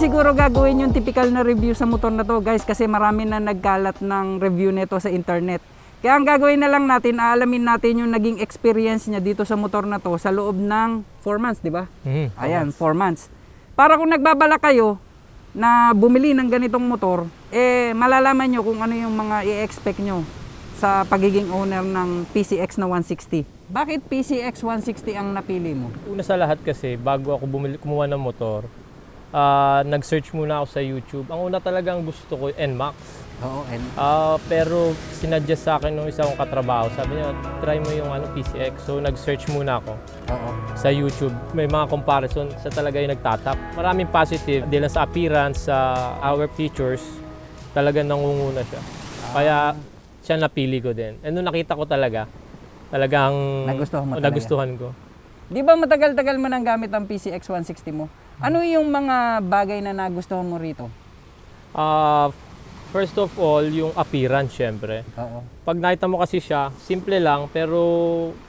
siguro gagawin yung typical na review sa motor na to guys kasi marami na nagkalat ng review nito sa internet. Kaya ang gagawin na lang natin, aalamin natin yung naging experience niya dito sa motor na to sa loob ng 4 months, di ba? Mhm. Ayan, 4 months. Para kung nagbabala kayo na bumili ng ganitong motor, eh malalaman nyo kung ano yung mga i-expect nyo sa pagiging owner ng PCX na 160. Bakit PCX 160 ang napili mo? Una sa lahat kasi, bago ako bumili, kumuha ng motor, ah, nag-search muna ako sa YouTube. Ang una talagang gusto ko, NMAX. Oo, and Ah, pero sinadjust sa akin nung isa kong katrabaho. Sabi niya, try mo yung ano, PCX. So, nag-search muna ako oo. sa YouTube. May mga comparison sa talaga yung nagtatap. Maraming positive. Lang sa appearance, sa our features, talaga nangunguna siya. Kaya, siya napili ko din. And nung nakita ko talaga, talagang Nagustuhan mo talaga? nagustuhan ko. Di ba matagal-tagal mo nang gamit ang PCX 160 mo? Ano yung mga bagay na nagustuhan mo rito? Ah, first of all, yung appearance, syempre. Oo. Pag nakita mo kasi siya, simple lang, pero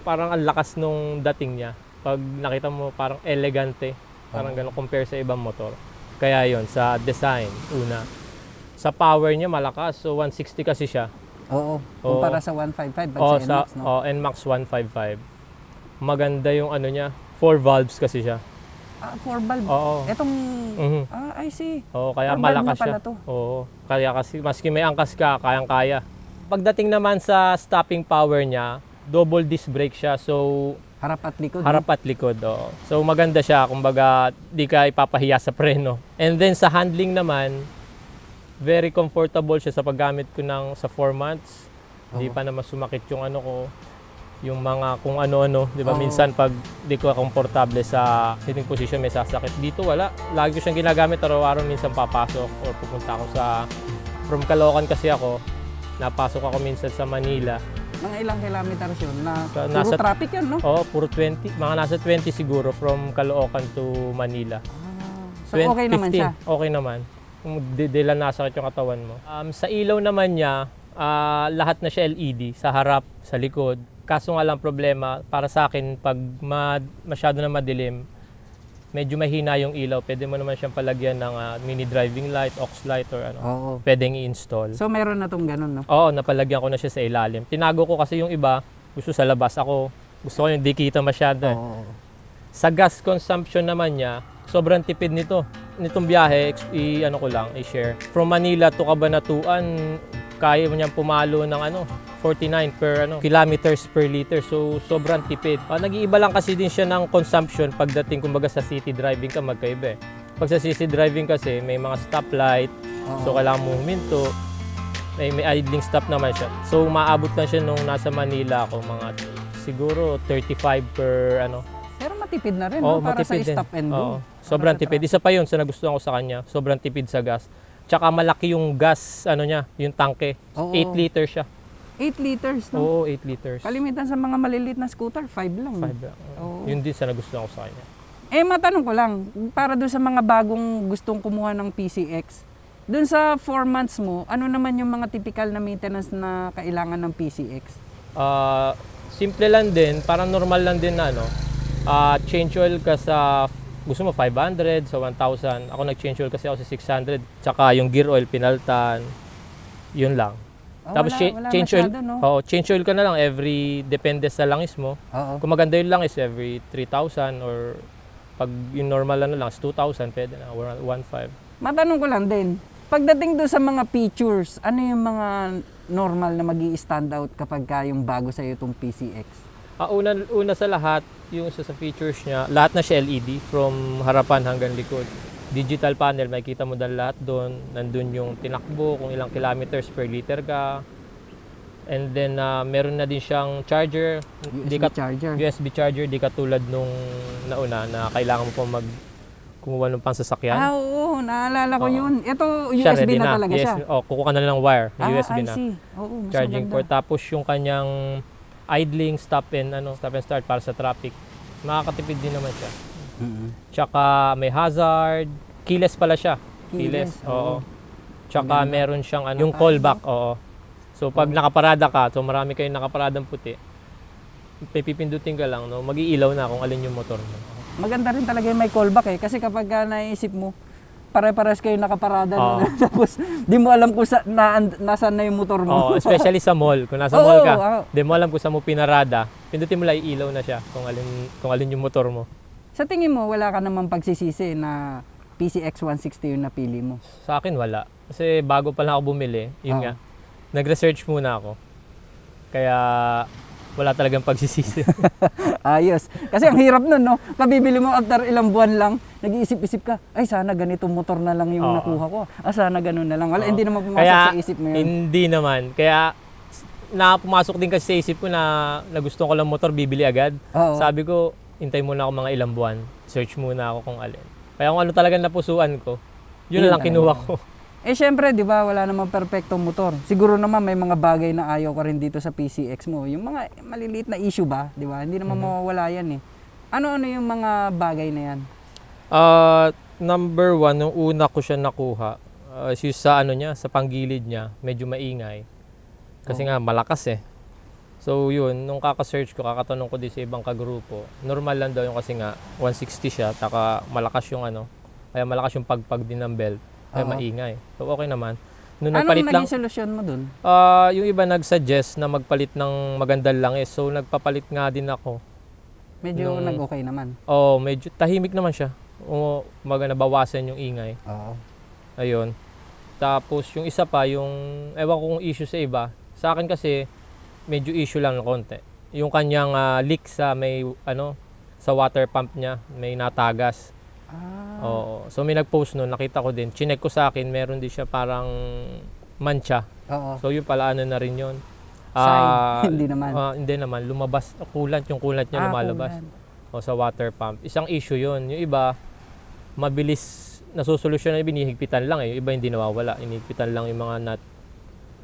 parang ang lakas nung dating niya. Pag nakita mo, parang elegante. Parang gano'n compare sa ibang motor. Kaya yon sa design, una. Sa power niya, malakas. So, 160 kasi siya. Oo. Kumpara sa 155 pag O, sa sa NMAX, no? oh, NMAX 155. Maganda yung ano niya. Four valves kasi siya. Ah, 4 valve. Oo. Etong, Mhm. ah, I see. Oo, kaya Four valve malakas pala siya. to. Oo. Kaya kasi, maski may angkas ka, kayang-kaya. Pagdating naman sa stopping power niya, double disc brake siya. So, Harap at likod. harap at likod. Oo. So, maganda siya. Kumbaga, di ka ipapahiya sa preno. And then, sa handling naman, very comfortable siya sa paggamit ko ng sa 4 months. Hindi pa naman sumakit yung ano ko, yung mga kung ano-ano. Di ba? Oo. Minsan, pag di ko komportable sa sitting position, may sasakit. Dito, wala. Lagi ko siyang ginagamit araw-araw. Minsan papasok or pupunta ako sa... From Caloocan kasi ako. Napasok ako minsan sa Manila. Mga ilang kilometers yun na Sa- puro nasa- traffic yan, no? Oo, puro 20. Mga nasa 20 siguro from Caloocan to Manila. Ah, so 20, okay naman 15, siya. Okay naman. Kung di, di lang nasakit yung katawan mo. Um, sa ilaw naman niya, ah, lahat na siya LED. Sa harap, sa likod. Kaso nga lang problema, para sa akin, pag ma- masyado na madilim, medyo mahina yung ilaw. Pwede mo naman siyang palagyan ng ah, mini driving light, aux light, or ano. Oo. Pwedeng i-install. So meron na tong ganun, no? Oo, napalagyan ko na siya sa ilalim. Tinago ko kasi yung iba, gusto sa labas. Ako, gusto ko yung di kita masyado. eh. Oo. Sa gas consumption naman niya, sobrang tipid nito. Nitong biyahe, i ano ko lang, i-share. From Manila to Cabanatuan, kaya mo niyang pumalo ng ano, 49 per ano, kilometers per liter. So sobrang tipid. Ah, nag-iiba lang kasi din siya ng consumption pagdating kumbaga sa city driving ka magkaiba. eh. Pag sa city driving kasi may mga stoplight, so kailangan mo huminto. May, may idling stop naman siya. So maabot lang siya nung nasa Manila ako mga siguro 35 per ano matipid na rin, Oo, no? Para sa din. stop and go. Oo. Sobrang tipid. Isa pa yun sa nagustuhan ko sa kanya. Sobrang tipid sa gas. Tsaka malaki yung gas, ano niya, yung tangke. Oo. 8 liters siya. 8 liters, no? Oo, 8 liters. Kalimitan sa mga maliliit na scooter, 5 lang. Five lang. Oo. Yun din sa nagustuhan ko sa kanya. Eh, matanong ko lang, para doon sa mga bagong gustong kumuha ng PCX, doon sa 4 months mo, ano naman yung mga typical na maintenance na kailangan ng PCX? Ah, simple lang din, parang normal lang din na ano. Ah, change oil ka sa gusto mo 500 sa 1,000. Ako nag-change oil kasi ako sa 600. Tsaka yung gear oil pinaltan. Yun lang. Oh, Tapos wala- cha- wala change oil. no? Oo, change oil ka na lang every depende sa langis mo. Oo. Kung maganda yung langis every 3,000 or pag yung normal ano lang is 2,000 pwede na or 1,500. Matanong ko lang din, pagdating doon sa mga features, ano yung mga normal na magi stand out kapag ka yung bago sa itong PCX? Ah, una, una sa lahat, yung isa sa features niya, lahat na siya LED from harapan hanggang likod. Digital panel, makikita mo dahil lahat doon. Nandun yung tinakbo, kung ilang kilometers per liter ka. And then, ah, meron na din siyang charger. USB Di ka- charger. USB charger, di katulad nung nauna na kailangan mo pa mag kumuha ng pangsasakyan. Ah, oo, naalala ko Oo. yun. Ito, Siya, USB ready na, talaga yes, siya. Oh, kukuha ka na lang ng wire, Ah, USB I na. see. Oo, mas Charging maganda. port. Tapos yung kanyang idling, stop and ano, stop and start para sa traffic. Makakatipid din naman siya. Mm-mm. Tsaka may hazard, keyless pala siya. Keyless, Keyless, oo. Tsaka Maganda. meron siyang ano, yung callback, oo. So pag nakaparada ka, so marami kayong nakaparadang puti, pipindutin ka lang, no, mag-iilaw na kung alin yung motor mo. Maganda rin talaga yung may callback eh. Kasi kapag ka naisip mo, pare-pares kayo nakaparada Oo. no? tapos di mo alam kung sa, na, nasaan na yung motor mo. Oo, especially sa mall. Kung nasa Oo, mall ka, oo. di mo alam kung saan mo pinarada. Pindutin mo lang ilaw na siya kung alin, kung alin yung motor mo. sa tingin mo, wala ka namang pagsisisi na PCX 160 yung napili mo. Sa akin wala. Kasi bago pa lang ako bumili, yun Oo. nga, nag-research muna ako. Kaya wala talagang pagsisisi. Ayos. Kasi ang hirap nun, no? Kabibili mo after ilang buwan lang, nag-iisip-isip ka, ay sana ganito motor na lang yung Oo. nakuha ko. Ah, sana ganun na lang. Wala, Oo. hindi naman pumasok Kaya sa isip mo yun. hindi naman. Kaya s- na pumasok din kasi sa isip ko na, na gusto ko lang motor, bibili agad. Oo. Sabi ko, hintay muna ako mga ilang buwan. Search muna ako kung alin. Kaya kung ano talaga napusuan ko, yun Yun na lang kinuha ko. Eh syempre, 'di ba, wala namang perpektong motor. Siguro naman may mga bagay na ayaw ka rin dito sa PCX mo. Yung mga maliliit na issue ba, 'di ba? Hindi naman mawawala 'yan eh. Ano-ano yung mga bagay na 'yan? Ah, number one, nung una ko siya nakuha, uh, sa ano niya, sa panggilid niya, medyo maingay. Kasi nga malakas eh. So yun, nung kaka-search ko, kakatanong ko din sa ibang kagrupo, normal lang daw yung kasi nga 160 siya, taka malakas yung ano, kaya malakas yung pagpag din ng belt, kaya Oo. maingay. So okay naman. Nung Anong nagpalit lang, naging solusyon mo dun? ah yung iba nag-suggest na magpalit ng magandang langis. So nagpapalit nga din ako. Medyo Nung- nag-okay naman. Oh, medyo tahimik naman siya. O, maga nabawasan yung ingay. Oo. Ayun. Tapos yung isa pa, yung ewan ko kung issue sa iba. Sa akin kasi medyo issue lang ng konti. Yung kanyang ah, leak sa may ano sa water pump niya, may natagas. Ah. Oo. So may nag-post noon, nakita ko din. Chinek ko sa akin, meron din siya parang mancha. Oo. So yun pala ano na rin yun. Sign. Hindi naman. ah, hindi naman. Lumabas. Kulant. Yung kulant niya Ah, lumalabas. kulan. O sa water pump. Isang issue yun. Yung iba, mabilis nasusolusyon na binihigpitan lang eh. Yung iba hindi nawawala. Inihigpitan lang yung mga nut.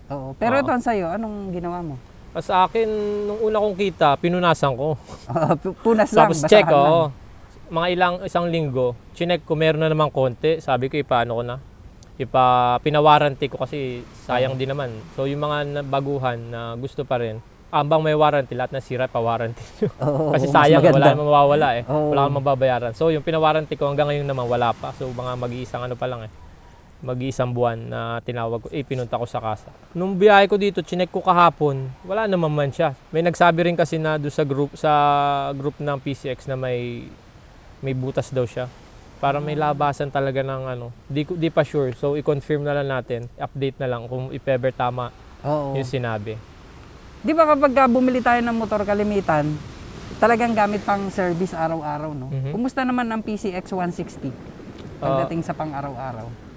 Oo. Pero Oo. ito sa'yo, anong ginawa mo? Ah, Sa akin, nung una kong kita, pinunasan ko. Oo, pu- Punas lang, Tapos basahan check, lang. oo. Mga ilang, isang linggo, chinek ko, meron na namang konti. Sabi ko, ipaano ko na. Ipa, pinawarranty ko kasi sayang din naman. So yung mga baguhan na gusto pa rin, ambang may warranty, lahat na sira, pa-warranty nyo. Oo, Kasi mas sayang, maganda. wala namang mawawala eh. Oo. Wala kang mababayaran. So yung pinawarranty ko hanggang ngayon naman wala pa. So mga mag-iisang ano pa lang eh. Mag-iisang buwan na tinawag ko, eh pinunta ko sa kasa. Nung biyahe ko dito, chinek ko kahapon, wala naman man siya. May nagsabi rin kasi na do sa group sa group ng PCX na may may butas daw siya. Para may labasan talaga ng ano. Di, di pa sure. So i-confirm na lang natin. Update na lang kung if ever tama Oo. yung sinabi. Di ba kapag ka bumili tayo ng motor kalimitan, talagang gamit pang service araw-araw, no? Mhm. Kumusta naman ang PCX 160 pagdating sa pang araw-araw?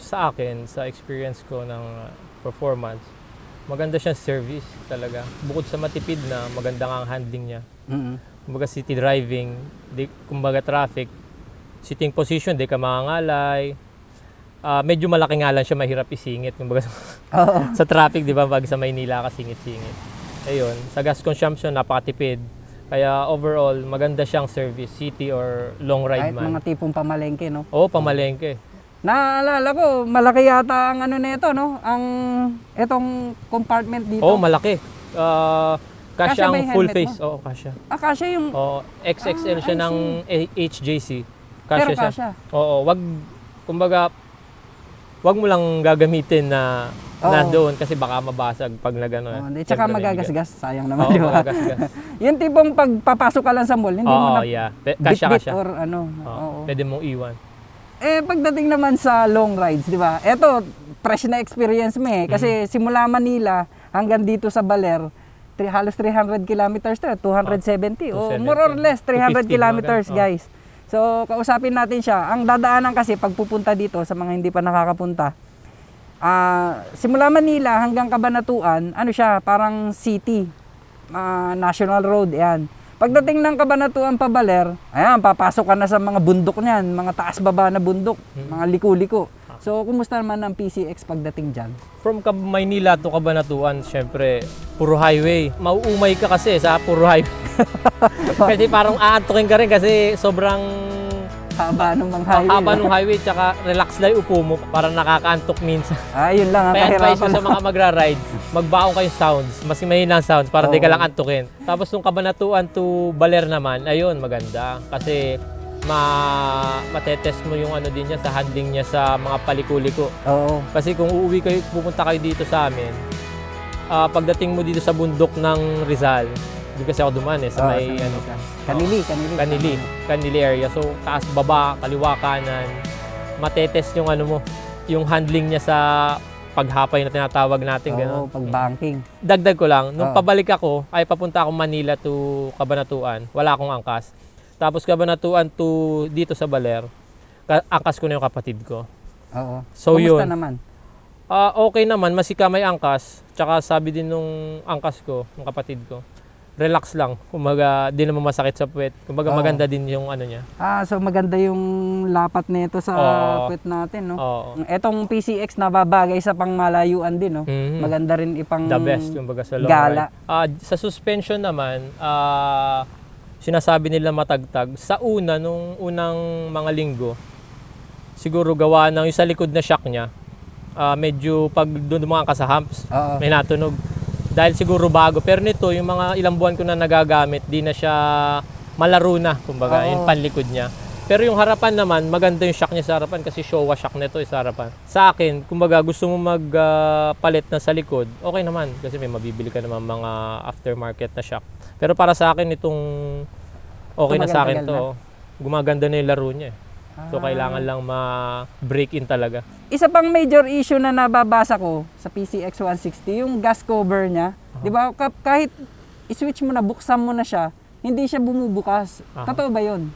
sa akin, sa experience ko ng uh, performance, maganda siyang service talaga. Bukod sa matipid na, maganda nga ang handling niya. mm Kumbaga city driving, di, kumbaga traffic, sitting position, di ka makangalay. Ah, medyo malaki nga lang siya, mahirap isingit. Kumbaga Oo. sa traffic, di ba, pag sa Maynila ka singit-singit. Ayun, sa gas consumption, napakatipid. Kaya overall, maganda siyang service, city or long ride Kahit man. mga tipong pamalengke, no? Oo, pamalengke. Naalala ko, malaki yata ang ano nito, no? Ang etong compartment dito. Oo, malaki. Ah, Yung ang full face. Oo, kasya. ah, kasya yung... Oo, XXL Ah, siya I ng HJC. Kasya pero siya. kasya. Oo, wag kumbaga wag mo lang gagamitin na Oo. nandoon kasi baka mabasag pag nagano. Oh, hindi, tsaka magagasgas, sayang naman, Oo, di ba? magagasgas. yung tipong pagpapasok ka lang sa mall, hindi mo na yeah. Pe- Kasya bit-bit kasya. or ano. Oo, Oo. Pwede mong iwan. Eh, pagdating naman sa long rides, di ba? Eto, fresh na experience mo eh. Kasi simula Manila hanggang dito sa Baler, tri- halos 300 kilometers to, 270. o 270. more or less, 300 250 kilometers, ganun. guys. So, kausapin natin siya. Ang dadaanan kasi pag pupunta dito sa mga hindi pa nakakapunta, ah simula Manila hanggang Cabanatuan, ano siya, parang city. Ah, national road, yan. Pagdating ng Cabanatuan pa Baler, ayan, papasok ka na sa mga bundok niyan, mga taas-baba na bundok, mga liko-liko. So, kumusta naman ang PCX pagdating dyan? From Cab- Maynila to Cabanatuan, syempre, puro highway. Mauumay ka kasi sa puro highway. kasi parang aantukin ka rin kasi sobrang Haba ng mga highway. haba no? ng highway tsaka relax lang yung upo mo para nakakaantok minsan. Ah, yun lang ang Kaya advice sa mga magra-ride, magbaon kayo sounds, mas mahina ang sounds para di ka lang antukin. Tapos nung kabanatuan to Baler naman, ayun, maganda. Kasi ma matetest mo yung ano din niya sa handling niya sa mga palikuliko. Oo. Kasi kung uuwi kayo, pupunta kayo dito sa amin, ah, pagdating mo dito sa bundok ng Rizal, di kasi ako duman eh, sa Oo, may sa- ano, Kanili, kanili. Kanili, Kanili area. So, taas, baba, kaliwa, kanan. Matetest yung ano mo, yung handling niya sa paghapay na tinatawag natin. Oo, gano'n. pag banking. Dagdag ko lang, nung Oo. pabalik ako, ay papunta ako Manila to Cabanatuan. Wala akong angkas. Tapos Cabanatuan to dito sa Baler. Ka- angkas ko na yung kapatid ko. Oo. So Kumusta yun. naman? Ah, okay naman, masika may angkas. Tsaka sabi din nung angkas ko, ng kapatid ko, relax lang. Kumbaga, di naman masakit sa puwet. Kumbaga, Oo. maganda din yung ano niya. Ah, so maganda yung lapat nito sa Oo. puwet natin, no? Oo. Etong PCX nababagay sa pangmalayuan din, no? Mhm. Maganda rin ipang The best, kumbaga sa long gala. ride. Ah, sa suspension naman, ah, sinasabi nila matagtag. Sa una, nung unang mga linggo, siguro gawa ng yung sa likod na shock niya, ah, medyo pag doon dumaan ka sa humps, Oo. may natunog. Dahil siguro bago. Pero nito, yung mga ilang buwan ko na nagagamit, di na siya malaro na, kumbaga, Oo. yung panlikod niya. Pero yung harapan naman, maganda yung shock niya sa harapan kasi Showa shock nito sa harapan. Sa akin, kumbaga gusto mo magpalit na sa likod, okay naman kasi may mabibili ka naman mga aftermarket na shock. Pero para sa akin itong okay na sa akin to. Gumaganda na yung laro niya. eh. So Ah. kailangan lang ma-break in talaga. Isa pang major issue na nababasa ko sa PCX 160, yung gas cover niya. Uh-huh. 'Di ba? Ka- Kahit i-switch mo na, buksan mo na siya, hindi siya bumubukas. Aha. Totoo ba 'yun?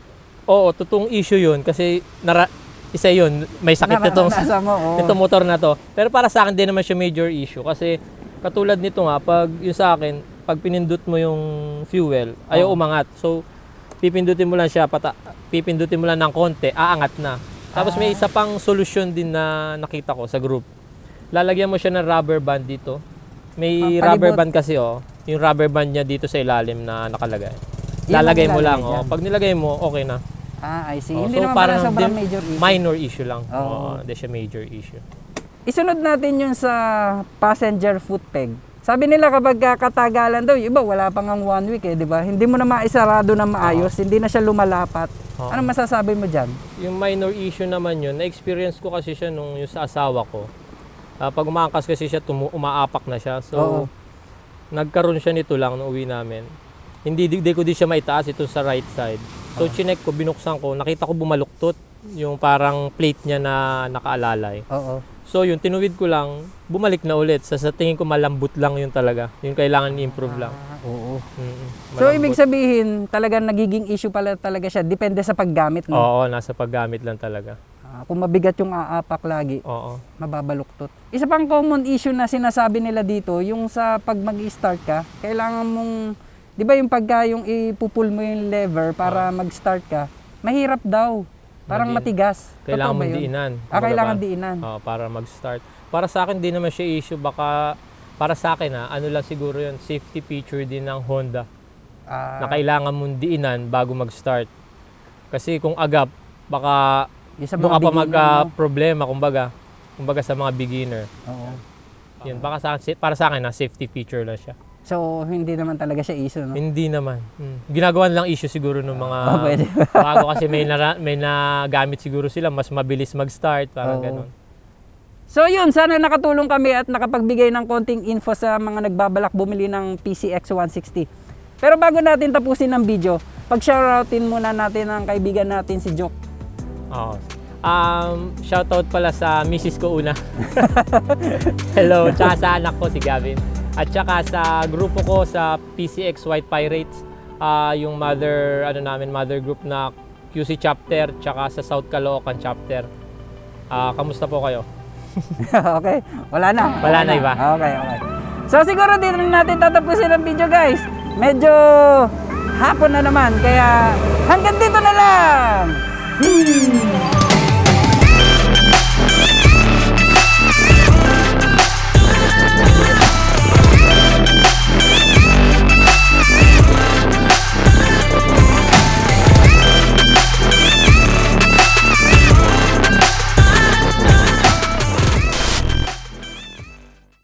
Oo, totoong issue yun kasi nara, isa yun, may sakit na tong Naranasan mo, oo. itong motor na to. Pero para sa akin din naman siya major issue kasi katulad nito nga, pag yung sa akin, pag pinindot mo yung fuel, ayaw Oo. umangat. So, pipindutin mo lang siya, pata, pipindutin mo lang ng konti, aangat na. Tapos may Ah. isa pang solusyon din na nakita ko sa group. Lalagyan mo siya ng rubber band dito. May Pampalibot. rubber band kasi oh, yung rubber band niya dito sa ilalim na nakalagay. Lalagay mo lang, dyan. oh. Pag nilagay mo, okay na. Ah, I see. Oh, hindi so naman parang sobrang major issue. Minor issue lang. Oo. Oo, hindi siya major issue. Isunod natin yun sa passenger foot peg. Sabi nila kapag katagalan daw, iba wala pang ang one week eh, di ba? Hindi mo na maisarado na maayos, hindi na siya lumalapat. Oo. Ano masasabi mo dyan? Yung minor issue naman yun, na-experience ko kasi siya nung yung sa asawa ko. Ah, pag umaangkas kasi siya, tumu- umaapak na siya. So, Oo. nagkaroon siya nito lang nung uwi namin. Hindi di, di ko di siya maitaas ito sa right side. So, chinek ko, binuksan ko, nakita ko bumaluktot yung parang plate niya na nakaalalay. Oo. So, yun, tinuwid ko lang, bumalik na ulit. Sa, sa tingin ko, malambot lang yun talaga. Yung kailangan i-improve lang. Ah, oo. Mm, So, malambot. ibig sabihin, talagang nagiging issue pala talaga siya. Depende sa paggamit, no? Oo, nasa paggamit lang talaga. Ah, kung mabigat yung aapak lagi, Oo. mababaluktot. Isa pang common issue na sinasabi nila dito, yung sa pag mag-start ka, kailangan mong, di ba yung pagka yung ipupul mo yung lever para mag-start ka, mahirap daw. Parang Madiin. matigas. Kailangan yun? diinan. Ah, Kumbaga kailangan diinan. Oo, para mag-start. Para sa akin, di naman siya issue. Baka, para sa akin ha, ano lang siguro yun, safety feature din ng Honda Ah, na kailangan mong diinan bago mag-start. Kasi kung agap, baka yung sa doon mga ka pa beginner, magka-problema, kumbaga. Kumbaga sa mga beginner. Oo. Yun, baka sa, akin- para sa akin, na safety feature lang siya. So, hindi naman talaga siya issue, no? Hindi naman. Mm. Ginagawa lang issue siguro ng mga Oh, pwede. bago kasi may, nara, may nagamit siguro sila, mas mabilis mag-start, parang Oo. ganun. So yun, sana nakatulong kami at nakapagbigay ng konting info sa mga nagbabalak bumili ng PCX 160. Pero bago natin tapusin ang video, pag-shoutoutin muna natin ang kaibigan natin si Joke. Oo. Um, shoutout pala sa misis ko una. Hello, tsaka sa anak ko si Gavin. At tsaka sa grupo ko sa PCX White Pirates, ah, yung mother ano namin, mother group na QC chapter tsaka sa South Caloocan chapter. Ah, kamusta po kayo? okay, wala na. Wala Okay na iba. Okay, okay. So siguro dito na natin tatapusin ang video guys. Medyo hapon na naman, kaya hanggang dito na lang! Hmm.